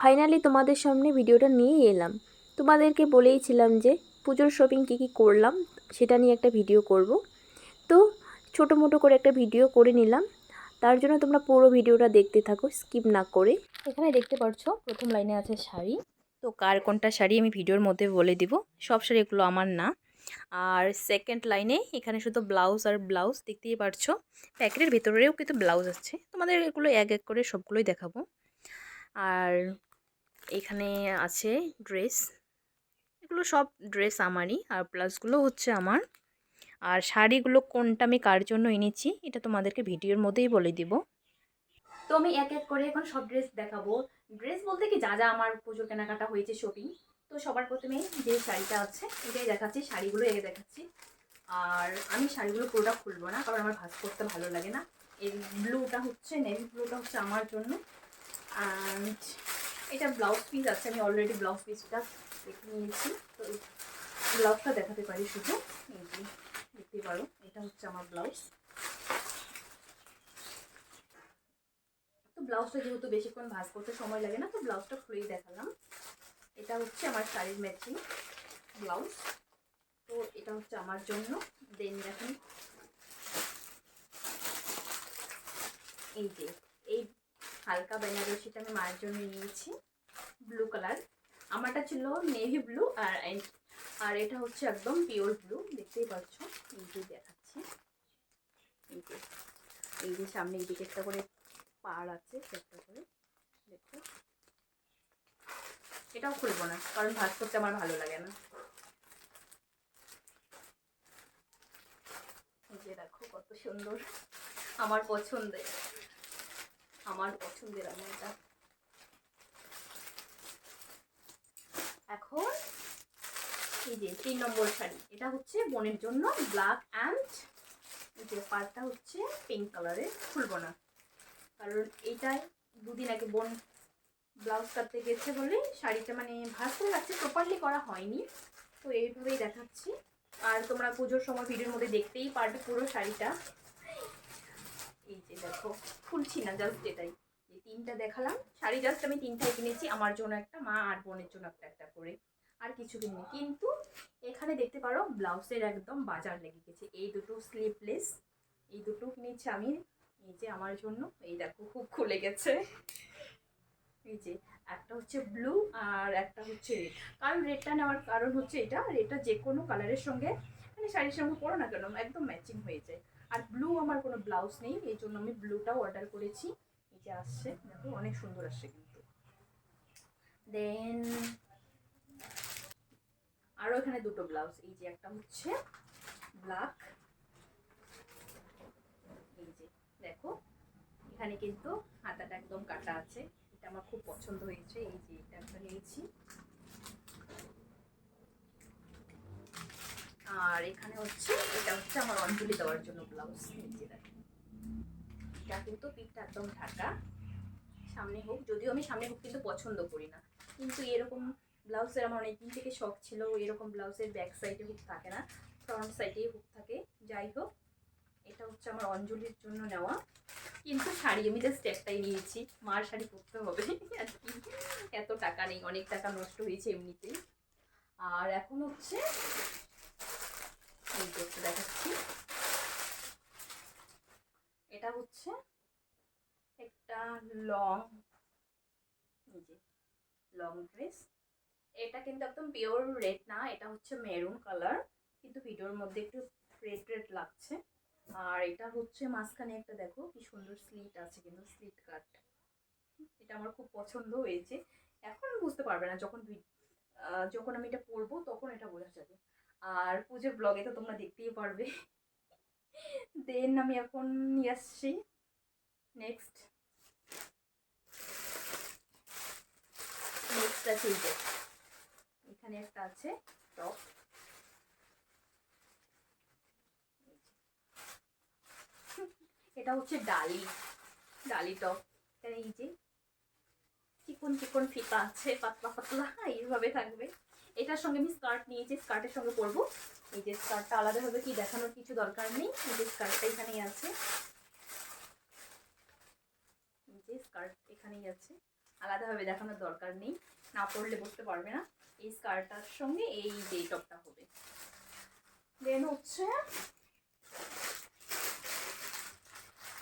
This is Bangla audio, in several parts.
ফাইনালি তোমাদের সামনে ভিডিওটা নিয়ে এলাম। তোমাদেরকে বলেইছিলাম যে পুজোর শপিং কী কী করলাম, সেটা নিয়ে একটা ভিডিও করব। তো ছোটো মোটো করে একটা ভিডিও করে নিলাম। তার জন্য তোমরা পুরো ভিডিওটা দেখতে থাকো স্কিপ না করে। এখানে দেখতে পাচ্ছ প্রথম লাইনে আছে শাড়ি। তো কার কোনটা শাড়ি আমি ভিডিওর মধ্যে বলে দিব। সব শাড়ি এগুলো আমার না। আর সেকেন্ড লাইনে এখানে শুধু ব্লাউজ আর ব্লাউজ দেখতেই পারছ। প্যাকেটের ভেতরেও কিন্তু ব্লাউজ আছে। তোমাদের এগুলো এক এক করে সবগুলোই দেখাবো। আর এখানে আছে ড্রেস। এগুলো সব ড্রেস আমারই আর প্লাসগুলো হচ্ছে আমার। আর শাড়িগুলো কোনটা আমি কার জন্য এনেছি, এটা তোমাদেরকে ভিডিওর মধ্যেই বলে দিব। তো আমি এক এক করে এখন সব ড্রেস দেখাবো। ড্রেস বলতে কি যা যা আমার পুজোর কেনাকাটা হয়েছে শপিং তো সবার প্রথমে যে শাড়িটা আছে, এটাই দেখাচ্ছি, শাড়িগুলো এগে দেখাচ্ছি। আর আমি শাড়িগুলো পুরোটা খুলবো না, কারণ আমার ভাজ করতে ভালো লাগে না। এই ব্লুটা হচ্ছে নেভি ব্লুটা হচ্ছে আমার জন্য। অ্যান্ড এটা ব্লাউজ পিস আছে, আমি অলরেডি ব্লাউজ পিসটা দেখে নিয়েছি। তো ব্লাউজটা দেখাতে পারি শুধু। এই যে, দেখতে পারো, এটা হচ্ছে আমার ব্লাউজ তো ব্লাউজটা যেহেতু বেশিক্ষণ ভাজ করতে সময় লাগে না, তো ব্লাউজটা খুলেই দেখালাম। এটা হচ্ছে আমার শাড়ির ম্যাচিং ব্লাউজ তো এটা হচ্ছে আমার জন্য। দেন দেখুন। এই যে, এই হালকা বেনারসিটা আমি মায়ের জন্য নিয়েছি। ব্লু কালার আমারটা ছিল নেভি ব্লু আর আর এটা হচ্ছে একদম পিওর ব্লু দেখতেই পাচ্ছ, এই যে দেখাচ্ছি। এই যে এই যে সামনে এই দিকে একটা করে পাড় আছে একটা করে দেখো। এটাও খুলবো না, কারণ ভাজ করতে আমার ভালো লাগে না। এই যে দেখো কত সুন্দর, আমার পছন্দের। আমার পছন্দের আমার এটা। এখন এই যে তিন নম্বর শাড়ি, এটা হচ্ছে বোনের জন্য ব্ল্যাক অ্যান্ড যে পার্টটা হচ্ছে পিঙ্ক কালারের খুলবো না কারণ এইটাই দুদিন আগে বোন ব্লাউজ কাটতে গেছে বলে শাড়িটা মানে ভাজ করে রাখছে প্রপারলি করা হয়নি। তো এইভাবেই দেখাচ্ছি। আর তোমরা পুজোর সময় ভিডিওর মধ্যে দেখতেই পারবে পুরো শাড়িটা। এই যে দেখো খুলছি না জাস্ট এটাই। এই তিনটা দেখালাম, শাড়ি জাস্ট আমি তিনটাই কিনেছি, আমার জন্য একটা, মা আর বোনের জন্য একটা একটা করে। আর কিছু কিনিনি। কিন্তু এখানে দেখতে পারো, ব্লাউজের একদম বাজার লেগে গেছে। এই দুটো স্লিপলেস এই দুটো কিনেছি আমি, এই যে আমার জন্য। এই দেখো, খুব খুলে গেছে। এই যে, একটা হচ্ছে ব্লু আর একটা হচ্ছে রেড কারণ রেডটা নেওয়ার কারণ হচ্ছে এটা রেডটা যে কোনো কালারের সঙ্গে মানে শাড়ির সঙ্গে পরো না কেন, একদম ম্যাচিং হয়ে যায়। আর ব্লু আমার কোনো ব্লাউজ নেই, এই জন্য আমি ব্লুটাও অর্ডার করেছি। এই যে আসছে, দেখো, অনেক সুন্দর আসছে কিন্তু। দেন আরও এখানে দুটো ব্লাউজ এই যে একটা হচ্ছে ব্ল্যাক এই যে, দেখো, এখানে কিন্তু হাতাটা একদম কাটা আছে। এটা আমার খুব পছন্দ হয়েছে, এই যে এটা একটা নিয়েছি। আর এখানে হচ্ছে, এটা হচ্ছে আমার অঞ্জলি দেওয়ার জন্য ব্লাউজ দেখো এটা কিন্তু পিঠটা একদম ঢাকা। সামনে হোক, যদিও আমি সামনে হোক কিন্তু পছন্দ করি না। কিন্তু এরকম ব্লাউজের আমার অনেকদিন থেকে শখ ছিল, এরকম ব্লাউজের ব্যাক সাইডে হুক থাকে না ফ্রন্ট সাইডেই হুক থাকে। যাই হোক, এটা হচ্ছে আমার অঞ্জলির জন্য নেওয়া। কিন্তু শাড়ি, আমি জাস্ট একটাই নিয়েছি, মার শাড়ি পরতে হবে। আর কি, এত টাকা নেই, অনেক টাকা নষ্ট হয়েছে এমনিতেই। আর এখন হচ্ছে দেখাচ্ছি। এটা হচ্ছে একটা লং যে লং ড্রেস। এটা কিন্তু একদম পিওর রেড না, এটা হচ্ছে মেরুন কালার, কিন্তু ভিডিওর মধ্যে একটু রেড রেড লাগছে। আর এটা হচ্ছে মাঝখানে একটা, দেখো কি সুন্দর স্লিট আছে কিন্তু, স্লিট কাট। এটা আমার খুব পছন্দ হয়েছে। এখন বুঝতে পারবে না যখন যখন আমি এটা পরবো, তখন এটা বোঝা যাবে। আর পুজোর ব্লগে তো তোমরা দেখতেই পারবে। দেন আমি এখন নিয়ে আসছি নেক্সট নেক্সট আছে এখানে একটা আছে টপ এটা হচ্ছে ডালি ডালি টপ এই যে চিকন চিকন ফিতা আছে, পাতলা পাতলা, এইভাবে থাকবে। এটার সঙ্গে আমি স্কার্ট নিয়েছি স্কার্টের সঙ্গে পরবো। এই যে স্কার্টটা আলাদাভাবে কি দেখানোর কিছু দরকার নেই। এই যে স্কার্টটা এখানেই আছে। এই যে স্কার্ট এখানেই আছে। আলাদাভাবে দেখানোর দরকার নেই। না পড়লে বুঝতে পারবে না। এই স্কার্টটার সঙ্গে এই যে টপটা হবে। দেন হচ্ছে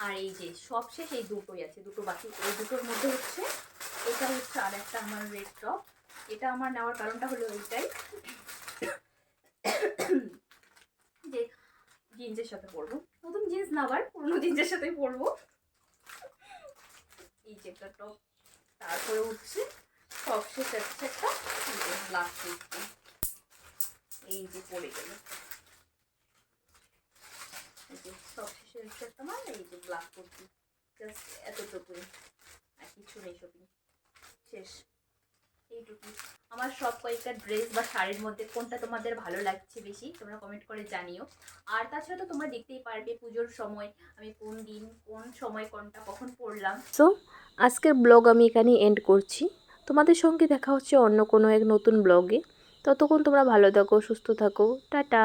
আর এই যে সব শেষ এই দুটোই আছে। দুটো বাকি এই দুটোর মধ্যে হচ্ছে এটা হচ্ছে আর একটা আমার রেড টপ এটা আমার নেওয়ার কারণটা হলো এইটাই। যে জিন্সের সাথে পরবো। নতুন জিন্স না আবার পুরনো জিন্সের সাথেই পরবো। এই যে একটা টপ তারপরে উঠছে সব শেষ হচ্ছে একটা ব্লাক কুর্তি এই যে পরে গেল। এই যে সব শেষে হচ্ছে একটা মাল এই যে ব্লাক কুর্তি। জাস্ট এতটুকুই। আর কিছু নেই শপিং শেষ। আমার সব কয়েকটা ড্রেস বা শাড়ির মধ্যে কোনটা তোমাদের ভালো লাগছে বেশি, তোমরা কমেন্ট করে জানিও। আর তাছাড়া তো তোমরা দেখতেই পারবে পুজোর সময় আমি কোন দিন, কোন সময় কোনটা, কখন পড়লাম। সো আজকের ব্লগ আমি এখানে এন্ড করছি। তোমাদের সঙ্গে দেখা হচ্ছে অন্য কোনো এক নতুন ব্লগে ততক্ষণ তোমরা ভালো থাকো, সুস্থ থাকো। টাটা!